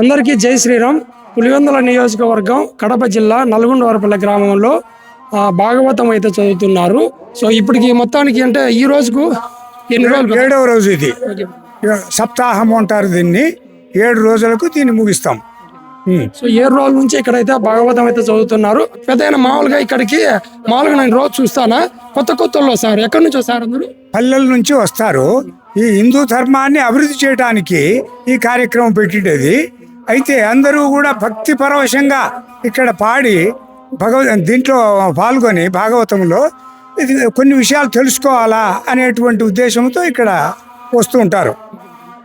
అందరికీ జై శ్రీరామ్. పులివెందుల నియోజకవర్గం కడప జిల్లా నల్గొండవరపల్లి గ్రామంలో భాగవతం అయితే చదువుతున్నారు. సో ఇప్పటికి మొత్తానికి అంటే ఈ రోజుకు ఎన్ని రోజులు? ఏడవ రోజు ఇది. సప్తాహం అంటారు దీన్ని. ఏడు రోజులకు దీన్ని ముగిస్తాం. సో ఏడు రోజుల నుంచి ఇక్కడైతే భాగవతం అయితే చదువుతున్నారు. పెద్ద మామూలుగా ఇక్కడికి మామూలుగా నేను రోజు చూస్తానా? కొత్త కొత్త వస్తారు ఎక్కడి నుంచి వస్తారు అందరూ? పల్లెల నుంచి వస్తారు. ఈ హిందూ ధర్మాన్ని అభివృద్ధి చేయడానికి ఈ కార్యక్రమం పెట్టినది అయితే అందరూ కూడా భక్తి పరవశంగా ఇక్కడ పాడి భగవ దీంట్లో పాల్గొని భాగవతంలో ఇది కొన్ని విషయాలు తెలుసుకోవాలా అనేటువంటి ఉద్దేశంతో ఇక్కడ వస్తూ ఉంటారు.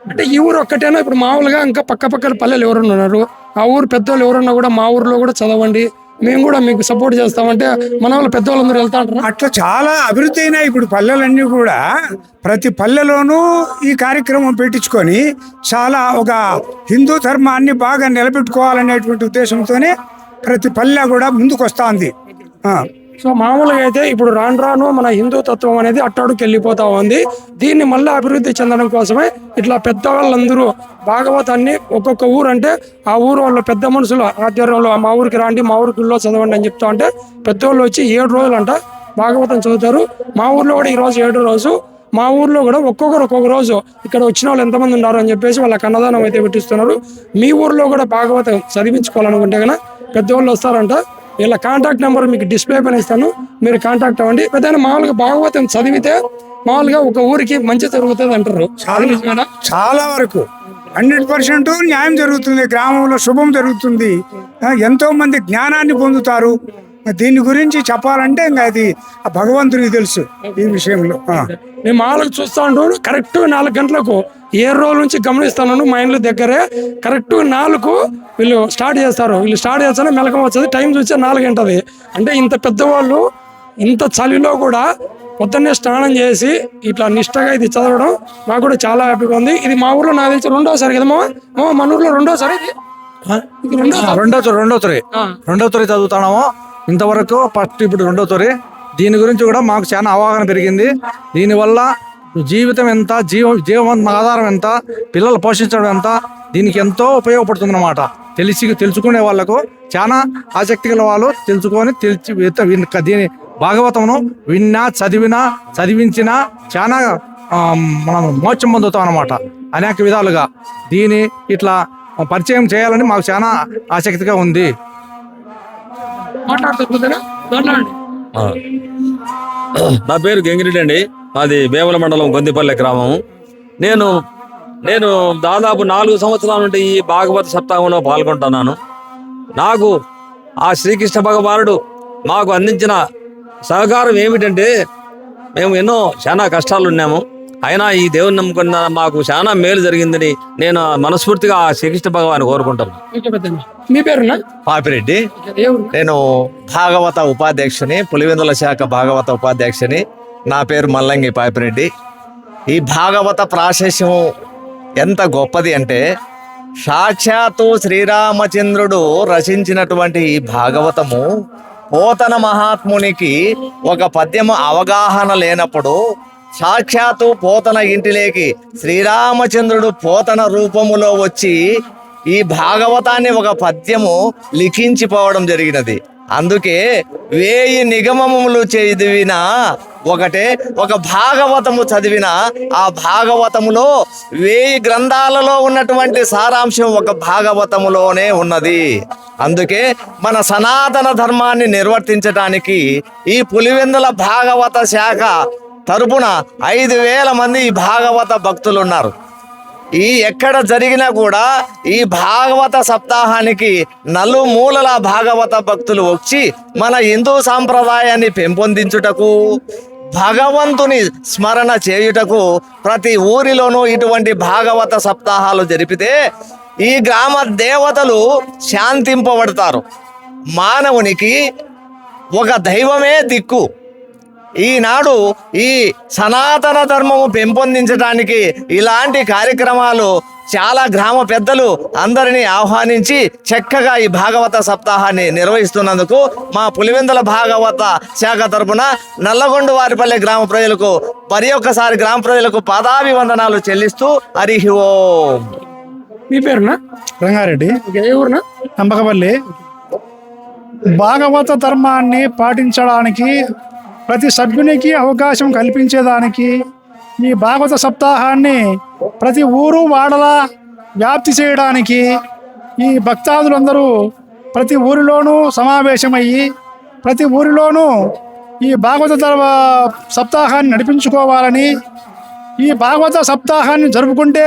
అంటే ఈ ఊరు ఒక్కటేనా? ఇప్పుడు మామూలుగా ఇంకా పక్క పక్కన పల్లెలు ఎవరన్నా ఉన్నారు? ఆ ఊరు పెద్దోళ్ళు ఎవరన్నా కూడా మా ఊర్లో కూడా చదవండి మేము కూడా మీకు సపోర్ట్ చేస్తామంటే మన వాళ్ళు పెద్దవాళ్ళందరూ వెళ్తా ఉంటారు? అట్లా చాలా అభివృద్ధి అయినాయి ఇప్పుడు పల్లెలన్నీ కూడా. ప్రతి పల్లెలోనూ ఈ కార్యక్రమం పెట్టించుకొని చాలా ఒక హిందూ ధర్మాన్ని బాగా నిలబెట్టుకోవాలనేటువంటి ఉద్దేశంతోనే ప్రతి పల్లె కూడా ముందుకు వస్తుంది సో మామూలుగా అయితే ఇప్పుడు రాను రాను మన హిందూ తత్వం అనేది అట్టాడుకు వెళ్ళిపోతా ఉంది. దీన్ని మళ్ళీ అభివృద్ధి చెందడం కోసమే ఇట్లా పెద్దవాళ్ళందరూ భాగవతాన్ని ఒక్కొక్క ఊరు అంటే ఆ ఊరు వాళ్ళ పెద్ద మనుషులు ఆధ్వర్యంలో మా ఊరికి రాండి మా ఊరికిలో చదవండి అని చెప్తా ఉంటే పెద్దవాళ్ళు వచ్చి ఏడు రోజులు అంట భాగవతం చదువుతారు. మా ఊర్లో కూడా ఈ రోజు ఏడు రోజు మా ఊర్లో కూడా ఒక్కొక్కరు ఒక్కొక్క రోజు ఇక్కడ వచ్చిన వాళ్ళు ఎంతమంది ఉన్నారు అని చెప్పేసి వాళ్ళకి అన్నదానం అయితే పెట్టిస్తున్నారు. మీ ఊర్లో కూడా భాగవతం చదివించుకోవాలనుకుంటే కనుక పెద్దవాళ్ళు వస్తారంట. వీళ్ళ కాంటాక్ట్ నెంబర్ మీకు డిస్ప్లే పైన ఇస్తాను. మీరు కాంటాక్ట్ అవ్వండి. పెద్ద మామూలుగా భాగవతం చదివితే మామూలుగా ఒక ఊరికి మంచి జరుగుతుంది అంటారు. నిజమేనా? చాలా వరకు. హండ్రెడ్ పర్సెంట్ న్యాయం జరుగుతుంది. గ్రామంలో శుభం జరుగుతుంది. ఎంతో మంది జ్ఞానాన్ని పొందుతారు. దీని గురించి చెప్పాలంటే ఇంకా అది ఆ భగవంతునికి తెలుసు ఈ విషయంలో. నేను మామూలుగా చూస్తా ఉంటాను కరెక్ట్ నాలుగు గంటలకు ఏ రోజు నుంచి గమనిస్తాను మా ఇండ్ల దగ్గరే. కరెక్ట్ నాలుగు వీళ్ళు స్టార్ట్ చేస్తారు. వీళ్ళు స్టార్ట్ చేస్తానే మెలకం వచ్చేది టైం చూస్తే నాలుగు గంటది. అంటే ఇంత పెద్దవాళ్ళు ఇంత చలిలో కూడా పొద్దున్నే స్నానం చేసి ఇట్లా నిష్టగా ఇది చదవడం నాకు కూడా చాలా హ్యాపీగా ఉంది. ఇది మా ఊర్లో నాకు తెలిసి రెండోసారి కదా మామ మామ మన ఊర్లో రెండోసారి ఇది ఇది? రెండోసారి రెండో తొరి రెండో చదువుతున్నాము ఇంతవరకు ఫస్ట్ ఇప్పుడు రెండో తొరి. దీని గురించి కూడా మాకు చాలా అవగాహన పెరిగింది. దీనివల్ల జీవితం ఎంత జీవ జీవం ఆధారం ఎంత పిల్లలు పోషించడం ఎంత దీనికి ఎంతో ఉపయోగపడుతుంది అనమాట తెలిసి తెలుసుకునే వాళ్ళకు చాలా ఆసక్తి గల వాళ్ళు తెలుసుకొని తెలిసి దీని భాగవతమును విన్నా చదివినా చదివించినా చాలా మనం మోక్షం పొందుతాం అనమాట అనేక విధాలుగా దీని ఇట్లా పరిచయం చేయాలని మాకు చాలా ఆసక్తిగా ఉంది. నా పేరు గంగిరెడ్డి అండి. మాది బేవల మండలం గొందిపల్లె గ్రామం. నేను నేను దాదాపు నాలుగు సంవత్సరాల నుండి ఈ భాగవత సప్తాహంలో పాల్గొంటున్నాను. నాకు ఆ శ్రీకృష్ణ భగవానుడు మాకు అందించిన సహకారం ఏమిటంటే మేము ఎన్నో చాలా కష్టాలు ఉన్నాము. అయినా ఈ దేవుని నమ్ముకున్న మాకు చాలా మేలు జరిగిందని నేను మనస్ఫూర్తిగా ఆ శ్రీకృష్ణ భగవాన్ కోరుకుంటాను. మీ పేరునా? పాపిరెడ్డి? నేను భాగవత ఉపాధ్యక్షుని పులివెందుల శాఖ భాగవత ఉపాధ్యక్షుని. నా పేరు మల్లంగి పాపిరెడ్డి. ఈ భాగవత ప్రాశస్యం ఎంత గొప్పది అంటే సాక్షాత్తు శ్రీరామచంద్రుడు రచించినటువంటి ఈ భాగవతము పోతన మహాత్మునికి ఒక పద్యము అవగాహన లేనప్పుడు సాక్షాత్తు పోతన ఇంటిలోకి శ్రీరామచంద్రుడు పోతన రూపములో వచ్చి ఈ భాగవతాన్ని ఒక పద్యము లిఖించిపోవడం జరిగినది. అందుకే వేయి నిగమములు చదివిన ఒకటే ఒక భాగవతము చదివిన ఆ భాగవతములో వేయి గ్రంథాలలో ఉన్నటువంటి సారాంశం ఒక భాగవతములోనే ఉన్నది. అందుకే మన సనాతన ధర్మాన్ని నిర్వర్తించడానికి ఈ పులివెందుల భాగవత శాఖ తరపున ఐదు వేల మంది ఈ భాగవత భక్తులు ఉన్నారు ఈ ఎక్కడ జరిగినా కూడా ఈ భాగవత సప్తాహానికి నలుమూలల భాగవత భక్తులు వచ్చి మన హిందూ సాంప్రదాయాన్ని పెంపొందించుటకు భగవంతుని స్మరణ చేయుటకు ప్రతి ఊరిలోనూ ఇటువంటి భాగవత సప్తాహాలు జరిపితే ఈ గ్రామ దేవతలు శాంతింపబడతారు. మానవునికి ఒక దైవమే దిక్కు. ఈనాడు ఈ సనాతన ధర్మము పెంపొందించడానికి ఇలాంటి కార్యక్రమాలు చాలా గ్రామ పెద్దలు అందరినీ ఆహ్వానించి చక్కగా ఈ భాగవత సప్తాహాన్ని నిర్వహిస్తున్నందుకు మా పులివెందుల భాగవత శాఖ తరపున నల్లగొండ వారిపల్లె గ్రామ ప్రజలకు మరి ఒక్కసారి గ్రామ ప్రజలకు పాదాభివందనాలు చెల్లిస్తూ హరి ఓం. మీ పేరునా? రంగారెడ్డి. ఓకే ఏ ఊరునా? అంబకపల్లి. భాగవత ధర్మాన్ని పాటించడానికి ప్రతి సభ్యునికి అవకాశం కల్పించేదానికి ఈ భాగవత సప్తాహాన్ని ప్రతి ఊరు వాడలా వ్యాప్తి చేయడానికి ఈ భక్తాదులందరూ ప్రతి ఊరిలోనూ సమావేశమయ్యి ప్రతి ఊరిలోనూ ఈ భాగవత ధర్మ సప్తాహాన్ని నడిపించుకోవాలని ఈ భాగవత సప్తాహాన్ని జరుపుకుంటే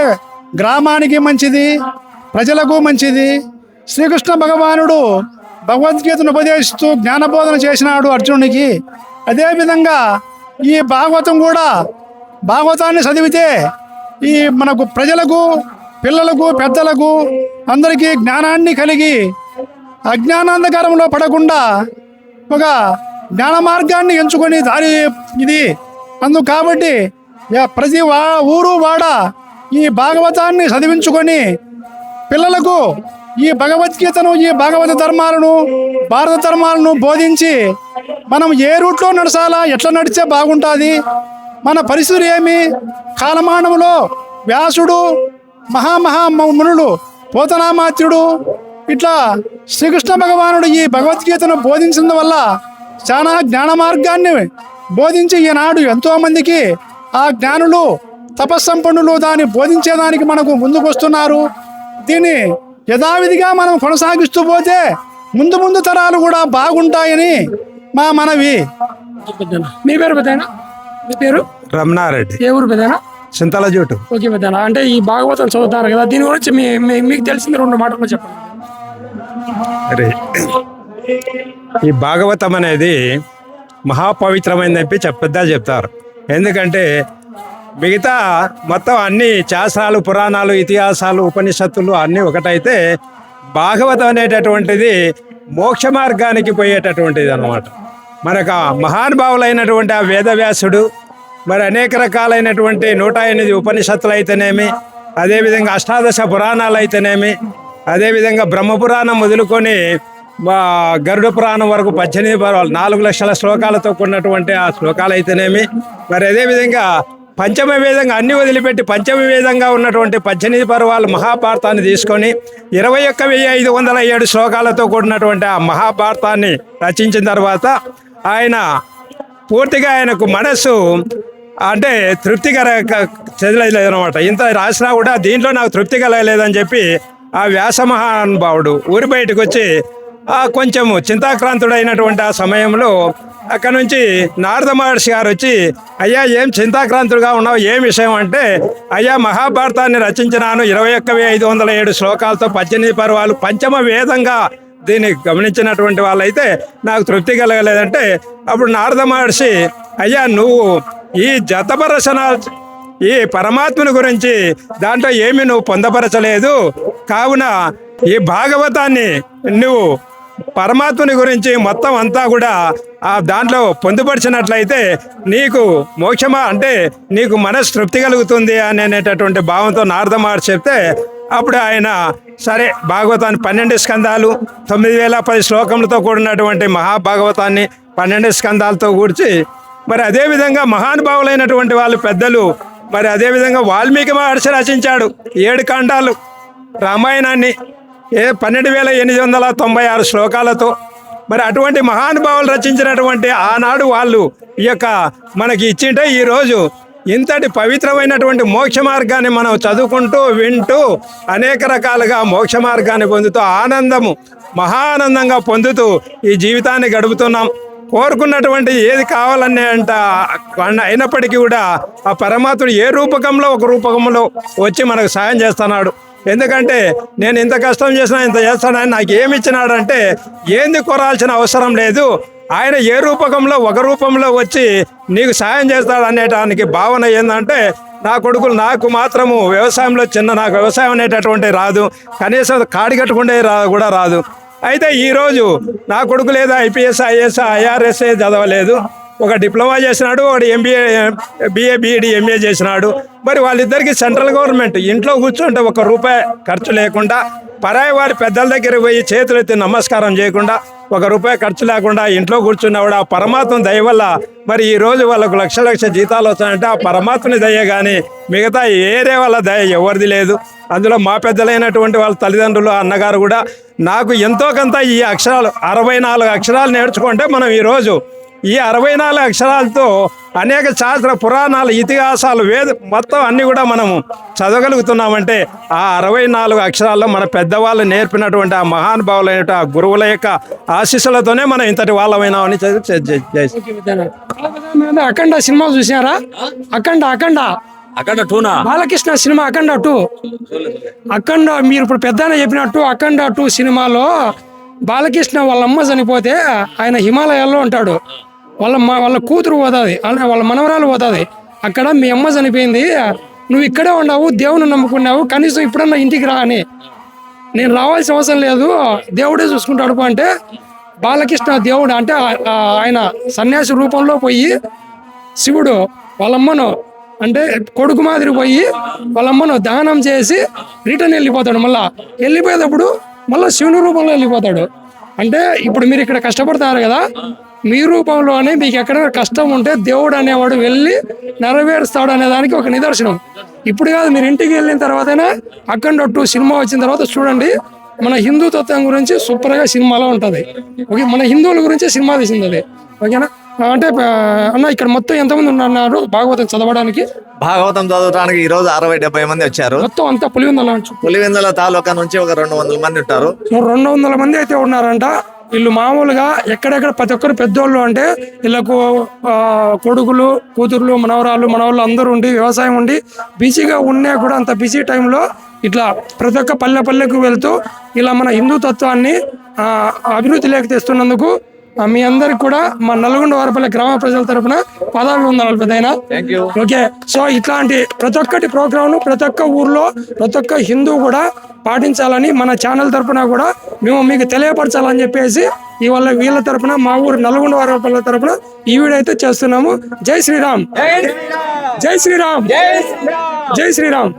గ్రామానికి మంచిది ప్రజలకు మంచిది. శ్రీకృష్ణ భగవానుడు భగవద్గీతను ఉపదేశిస్తూ జ్ఞానబోధన చేసినాడు అర్జునునికి. అదేవిధంగా ఈ భాగవతం కూడా భాగవతాన్ని చదివితే ఈ మనకు ప్రజలకు పిల్లలకు పెద్దలకు అందరికీ జ్ఞానాన్ని కలిగి అజ్ఞానాంధకారంలో పడకుండా ఒక జ్ఞాన మార్గాన్ని ఎంచుకొని దారి ఇది. అందు కాబట్టి యా- ప్రతి వా ఊరు వాడ ఈ భాగవతాన్ని చదివించుకొని పిల్లలకు ఈ భగవద్గీతను ఈ భాగవత ధర్మాలను భారత ధర్మాలను బోధించి మనం ఏ రూట్లో నడచాలా ఎట్లా నడిస్తే బాగుంటుంది మన పరిస్థితులు ఏమి? కాలమానములో వ్యాసుడు మహామహా మునులు పోతనామాత్యుడు ఇట్లా శ్రీకృష్ణ భగవానుడు ఈ భగవద్గీతను బోధించిన వల్ల చాలా జ్ఞాన మార్గాన్ని బోధించి ఈనాడు ఎంతోమందికి ఆ జ్ఞానులు తపస్సంపన్నులు దాన్ని బోధించేదానికి మనకు ముందుకు వస్తున్నారు దీన్ని యథావిధిగా మనం కొనసాగిస్తూ పోతే ముందు ముందు తరాలు కూడా బాగుంటాయని మా మనవి. మీ పేరు పెద్దనా మీ పేరు? రమణారెడ్డి. ఏ ఊరు పెద్దనా ఓకే పెద్దనా అంటే ఈ భాగవతం చదువుతారు కదా దీని గురించి మీకు తెలిసింది రెండు మాటల్లో చెప్పండి. అరే ఈ భాగవతం అనేది మహాపవిత్రమైనది చెప్పి చెప్పద్దా చెప్తారు. ఎందుకంటే మిగతా మొత్తం అన్ని శాస్త్రాలు పురాణాలు ఇతిహాసాలు ఉపనిషత్తులు అన్నీ ఒకటైతే భాగవతం అనేటటువంటిది మోక్ష మార్గానికి పోయేటటువంటిది అనమాట మనకు మహానుభావులైనటువంటి ఆ వేదవ్యాసుడు మరి అనేక రకాలైనటువంటి నూట ఎనిమిది ఉపనిషత్తులు అయితేనేమి అదేవిధంగా అష్టాదశ పురాణాలు అయితేనేమి అదేవిధంగా బ్రహ్మపురాణం మొదలుకొని గరుడ పురాణం వరకు పద్దెనిమిది పర్వాలు నాలుగు లక్షల శ్లోకాలతో కూడినటువంటి ఆ శ్లోకాలు అయితేనేమి మరి అదేవిధంగా పంచమ వేదంగా అన్ని వదిలిపెట్టి పంచమ వేదంగా ఉన్నటువంటి పద్దెనిమిది పర్వాలు మహాభారతాన్ని తీసుకొని ఇరవై ఒక్క వెయ్యి ఐదు వందల ఏడు శ్లోకాలతో కూడినటువంటి ఆ మహాభారతాన్ని రచించిన తర్వాత ఆయన పూర్తిగా ఆయనకు మనస్సు అంటే తృప్తి కలగలేదు అనమాట ఇంత రాసినా కూడా దీంట్లో నాకు తృప్తి కలగలేదని చెప్పి ఆ వ్యాస మహానుభావుడు ఊరి బయటకు వచ్చి కొంచెం కొంచెము చింతాక్రాంతుడైనటువంటి ఆ సమయంలో అక్కడ నుంచి నారద మహర్షి గారు వచ్చి అయ్యా ఏం చింతాక్రాంతుడుగా ఉన్నావు? ఏం విషయం అంటే అయ్యా మహాభారతాన్ని రచించినాను ఇరవై ఒక్క ఐదు వందల ఏడు శ్లోకాలతో పద్దెనిమిది పర్వాలు. పంచమ వేదంగా దీన్ని గమనించినటువంటి వాళ్ళైతే నాకు తృప్తి కలగలేదంటే అప్పుడు నారద మహర్షి అయ్యా నువ్వు ఈ జతపరచన ఈ పరమాత్మని గురించి దాంట్లో ఏమి నువ్వు పొందపరచలేదు. కావున ఈ భాగవతాన్ని నువ్వు పరమాత్మని గురించి మొత్తం అంతా కూడా ఆ దాంట్లో పొందుపరిచినట్లయితే నీకు మోక్షమా? అంటే నీకు మనసు తృప్తి కలుగుతుంది అని అనేటటువంటి భావంతో నారద మహర్షి చెప్తే అప్పుడు ఆయన సరే భాగవతాన్ని పన్నెండు స్కందాలు తొమ్మిది వేల పది శ్లోకములతో కూడినటువంటి మహాభాగవతాన్ని పన్నెండు స్కందాలతో కూర్చి మరి అదేవిధంగా మహానుభావులైనటువంటి వాళ్ళు పెద్దలు మరి అదేవిధంగా వాల్మీకి మహర్షి రచించాడు ఏడు కాండాలు రామాయణాన్ని. ఏ పన్నెండు వేల ఎనిమిది వందల తొంభై ఆరు శ్లోకాలతో మరి అటువంటి మహానుభావులు రచించినటువంటి ఆనాడు వాళ్ళు ఈ యొక్క మనకి ఇచ్చింటే ఈరోజు ఇంతటి పవిత్రమైనటువంటి మోక్ష మార్గాన్ని మనం చదువుకుంటూ వింటూ అనేక రకాలుగా మోక్ష మార్గాన్ని పొందుతూ ఆనందము మహానందంగా పొందుతూ ఈ జీవితాన్ని గడుపుతున్నాం. కోరుకున్నటువంటి ఏది కావాలనే అంట అయినప్పటికీ కూడా ఆ పరమాత్ముడు ఏ రూపకంలో ఒక రూపకంలో వచ్చి మనకు సాయం చేస్తున్నాడు. ఎందుకంటే నేను ఇంత కష్టం చేసినా ఇంత చేస్తానని నాకు ఏమి ఇచ్చినాడంటే ఏంది కొరాల్సిన అవసరం లేదు. ఆయన ఏ రూపకంలో ఒక రూపంలో వచ్చి నీకు సాయం చేస్తాడు అనేటానికి భావన ఏంటంటే నా కొడుకులు నాకు మాత్రము వ్యవసాయంలో చిన్న నాకు వ్యవసాయం అనేటటువంటి రాదు. కనీసం కాడి కట్టుకుంటే రా కూడా రాదు. అయితే ఈరోజు నా కొడుకు లేదా ఐపీఎస్ ఐఎస్ ఐఆర్ఎస్ఏ చదవలేదు. ఒక డిప్లొమా చేసినాడు ఒకటి ఎంబీఏ బిఏ బీఈడి ఎంఏ చేసినాడు. మరి వాళ్ళిద్దరికి సెంట్రల్ గవర్నమెంట్ ఇంట్లో కూర్చుంటే ఒక రూపాయి ఖర్చు లేకుండా పరాయి వారి పెద్దల దగ్గర పోయి చేతులు ఎత్తి నమస్కారం చేయకుండా ఒక రూపాయి ఖర్చు లేకుండా ఇంట్లో కూర్చున్నా కూడా ఆ పరమాత్మ దయ వల్ల మరి ఈ రోజు వాళ్ళకు లక్ష లక్ష జీతాలు వస్తాయంటే ఆ పరమాత్మని దయ కానీ మిగతా ఏరే వాళ్ళ దయ ఎవరిది లేదు. అందులో మా పెద్దలైనటువంటి వాళ్ళ తల్లిదండ్రులు అన్నగారు కూడా నాకు ఎంతో కొంత ఈ అక్షరాలు అరవై నాలుగు అక్షరాలు నేర్చుకుంటే మనం ఈరోజు ఈ అరవై నాలుగు అక్షరాలతో అనేక శాస్త్ర పురాణాలు ఇతిహాసాలు వేద మొత్తం అన్ని కూడా మనము చదవగలుగుతున్నామంటే ఆ అరవై నాలుగు అక్షరాల్లో మన పెద్దవాళ్ళు నేర్పినటువంటి ఆ మహానుభావులైన ఆ గురువుల యొక్క ఆశీస్సులతోనే మనం ఇంతటి వాళ్ళమైనామని అఖండ సినిమా చూసారా అఖండ అఖండ. అక్కడ టూనా? Balakrishna cinema Akhanda two. అఖండ మీరు ఇప్పుడు పెద్ద చెప్పినట్టు అఖండ టూ సినిమాలో బాలకృష్ణ వాళ్ళ అమ్మ చనిపోతే ఆయన హిమాలయాల్లో ఉంటాడు. వాళ్ళ మా వాళ్ళ కూతురు పోతుంది. వాళ్ళ మనవరాలు పోతుంది. అక్కడ మీ అమ్మ చనిపోయింది. నువ్వు ఇక్కడే ఉన్నావు దేవుని నమ్ముకున్నావు కనీసం ఇప్పుడన్నా ఇంటికి రా అని. నేను రావాల్సిన అవసరం లేదు. దేవుడే చూసుకుంటాడు అంటే బాలకృష్ణ దేవుడు అంటే ఆయన సన్యాసి రూపంలో పోయి శివుడు వాళ్ళమ్మను అంటే కొడుకు మాదిరి పోయి వాళ్ళమ్మను దానం చేసి రిటర్న్ వెళ్ళిపోతాడు మళ్ళా. వెళ్ళిపోయేటప్పుడు మళ్ళీ శివుని రూపంలో వెళ్ళిపోతాడు. అంటే ఇప్పుడు మీరు ఇక్కడ కష్టపడతారు కదా మీ రూపంలోనే మీకు ఎక్కడైనా కష్టం ఉంటే దేవుడు అనేవాడు వెళ్ళి నెరవేరుస్తాడు అనే దానికి ఒక నిదర్శనం. ఇప్పుడు కాదు మీరు ఇంటికి వెళ్ళిన తర్వాతనే అక్కడ టూ సినిమా వచ్చిన తర్వాత చూడండి మన హిందూ తత్వం గురించి సూపర్గా సినిమాలో ఉంటుంది. ఓకే మన హిందువుల గురించి సినిమా తీసింది అది. ఓకేనా? అంటే అన్న ఇక్కడ మొత్తం ఎంతమంది ఉన్నారు? భాగవతం చదవడానికి? భాగవతం చదవడానికి ఈ రోజు అరవై డెబ్బై మంది వచ్చారు. మొత్తం అంతా పులివెందుల నుంచి. పులివెందుల తాలూకా నుంచి ఒక రెండు వందల మంది ఉంటారు. రెండు వందల మంది అయితే ఉన్నారంట. వీళ్ళు మామూలుగా ఎక్కడెక్కడ ప్రతి ఒక్కరు పెద్దోళ్ళు అంటే వీళ్ళకు కొడుకులు కూతుర్లు మనవరాలు మనవాళ్ళు అందరూ ఉండి వ్యవసాయం ఉండి బిజీగా ఉన్నా కూడా అంత బిజీ టైంలో ఇట్లా ప్రతి ఒక్క పల్లె పల్లెకు వెళ్తూ ఇలా మన హిందూ తత్వాన్ని ఆ, అభివృద్ధిలోకి తెస్తున్నందుకు మీ అందరికి కూడా మా నల్గొండ వారపల్లి గ్రామ ప్రజల తరపున పదాభివందనాలు పెద్దయినా ఓకే. సో ఇట్లాంటి ప్రతి ఒక్కటి ప్రోగ్రామ్ ప్రతి ఒక్క ఊర్లో ప్రతి ఒక్క హిందూ కూడా పాటించాలని మన ఛానల్ తరపున కూడా మేము మీకు తెలియపరచాలని చెప్పేసి ఇవాళ వీళ్ళ తరపున మా ఊరు నల్గొండ వారి తరపున ఈ వీడియో అయితే చేస్తున్నాము. జై శ్రీరామ్. జై శ్రీరామ్. జై శ్రీరామ్.